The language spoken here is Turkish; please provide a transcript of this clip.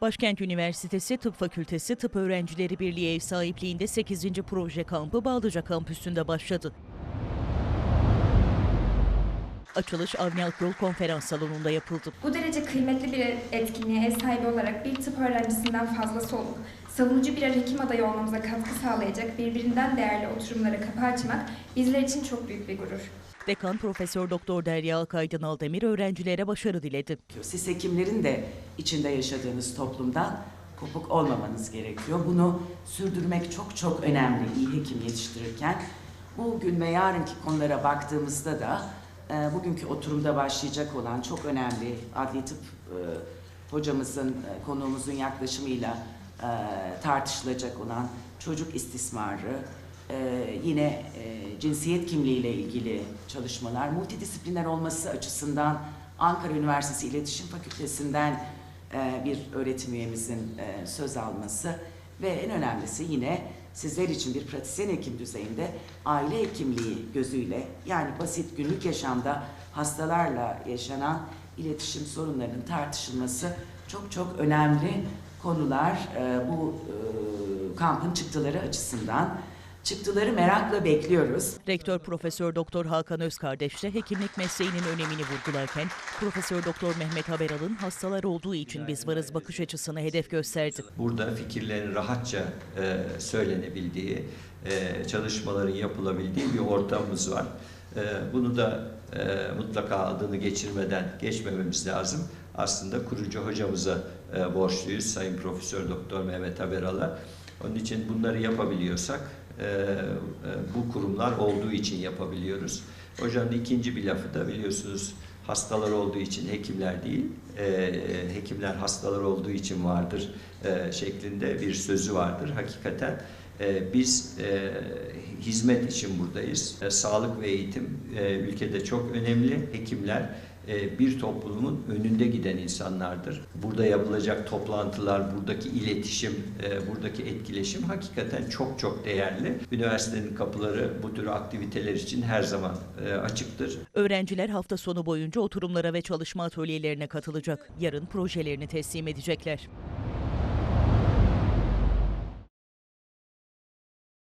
Başkent Üniversitesi Tıp Fakültesi Tıp Öğrencileri Birliği ev sahipliğinde 8. proje kampı Bağlıca kampüsünde başladı. Açılış Avni Akyol konferans salonunda yapıldı. Bu derece kıymetli bir etkinliğe ev sahibi olarak bir tıp öğrencisinden fazlası olup savunucu birer hekim adayı olmamıza katkı sağlayacak birbirinden değerli oturumlara kapı açmak bizler için çok büyük bir gurur. Dekan Profesör Doktor Derya Akaydın Aldemir öğrencilere başarı diledi. Siz hekimlerin de içinde yaşadığınız toplumdan kopuk olmamanız gerekiyor. Bunu sürdürmek çok çok önemli iyi hekim yetiştirirken. Bugün ve yarınki konulara baktığımızda da e, bugünkü oturumda başlayacak olan çok önemli adli tıp e, hocamızın, e, konuğumuzun yaklaşımıyla e, tartışılacak olan çocuk istismarı, ee, yine e, cinsiyet kimliğiyle ilgili çalışmalar, multidisipliner olması açısından Ankara Üniversitesi İletişim Fakültesinden e, bir öğretim üyemizin e, söz alması ve en önemlisi yine sizler için bir pratisyen hekim düzeyinde aile hekimliği gözüyle yani basit günlük yaşamda hastalarla yaşanan iletişim sorunlarının tartışılması çok çok önemli konular e, bu e, kampın çıktıları açısından. Çıktıları merakla bekliyoruz. Rektör Profesör Doktor Hakan Özkardeş de hekimlik mesleğinin önemini vurgularken Profesör Doktor Mehmet Haberal'ın hastalar olduğu için biz varız bakış açısını hedef gösterdi. Burada fikirlerin rahatça e, söylenebildiği, e, çalışmaların yapılabildiği bir ortamımız var. E, bunu da e, mutlaka adını geçirmeden geçmememiz lazım. Aslında kurucu hocamıza e, borçluyuz Sayın Profesör Doktor Mehmet Haberal'a. Onun için bunları yapabiliyorsak bu kurumlar olduğu için yapabiliyoruz. Hocanın ikinci bir lafı da biliyorsunuz hastalar olduğu için hekimler değil, e, hekimler hastalar olduğu için vardır e, şeklinde bir sözü vardır. Hakikaten e, biz e, hizmet için buradayız. E, sağlık ve eğitim e, ülkede çok önemli. Hekimler bir toplumun önünde giden insanlardır. Burada yapılacak toplantılar, buradaki iletişim, buradaki etkileşim hakikaten çok çok değerli. Üniversitenin kapıları bu tür aktiviteler için her zaman açıktır. Öğrenciler hafta sonu boyunca oturumlara ve çalışma atölyelerine katılacak. Yarın projelerini teslim edecekler.